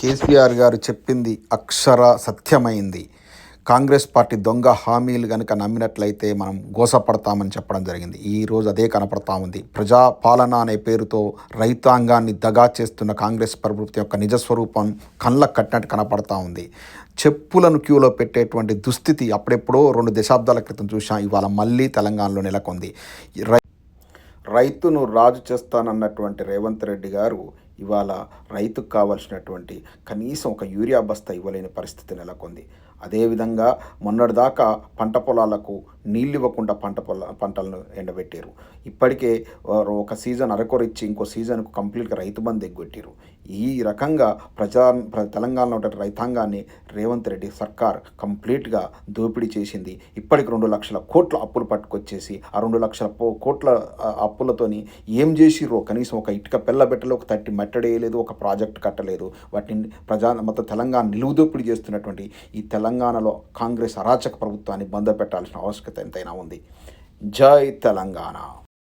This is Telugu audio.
కేసీఆర్ గారు చెప్పింది అక్షర సత్యమైంది. కాంగ్రెస్ పార్టీ దొంగ హామీలు కనుక నమ్మినట్లయితే మనం గోసపడతామని చెప్పడం జరిగింది. ఈ రోజు అదే కనపడతా ఉంది. ప్రజాపాలన అనే పేరుతో రైతాంగాన్ని దగా చేస్తున్న కాంగ్రెస్ ప్రభుత్వం యొక్క నిజస్వరూపం కళ్ళకు కట్టినట్టు కనపడతా ఉంది. చెప్పులను క్యూలో పెట్టేటువంటి దుస్థితి అప్పుడెప్పుడో రెండు దశాబ్దాల క్రితం చూసాం ఇవాళ మళ్ళీ తెలంగాణలో నెలకొంది. రై రైతును రాజు చేస్తానన్నటువంటి రేవంత్ రెడ్డి గారు ఇవాళ రైతుకు కావాల్సినటువంటి కనీసం ఒక యూరియా బస్తా ఇవ్వలేని పరిస్థితి నెలకొంది. అదేవిధంగా మొన్నటిదాకా పంట పొలాలకు నీళ్ళు ఇవ్వకుండా పంట పొల పంటలను ఎండబెట్టారు ఇప్పటికే వారు ఒక సీజన్ అరకొరిచ్చి ఇంకో సీజన్కు కంప్లీట్గా రైతు బంధు ఎగ్గొట్టారు ఈ రకంగా ప్రజా ప్ర- తెలంగాణలో ఉన్న రైతాంగాన్ని రేవంత్ రెడ్డి సర్కార్ కంప్లీట్గా దోపిడీ చేసింది. ఇప్పటికి రెండు లక్షల కోట్ల అప్పులు పట్టుకొచ్చేసి ఆ రెండు లక్షల కోట్ల అప్పులతోని ఏం చేసిర్రో? కనీసం ఒక ఇటుక పెళ్ళబెట్టలు ఒక తట్టి మట్టడేయలేదు ఒక ప్రాజెక్ట్ కట్టలేదు. వాటిని ప్రజా మొత్తం తెలంగాణ నిలువుదోపిడీ చేస్తున్నటువంటి ఈ తెలంగాణలో కాంగ్రెస్ అరాచక ప్రభుత్వాన్ని బంద పెట్టాల్సిన ఆవశ్యకత ఎంతైనా ఉంది. జై తెలంగాణ.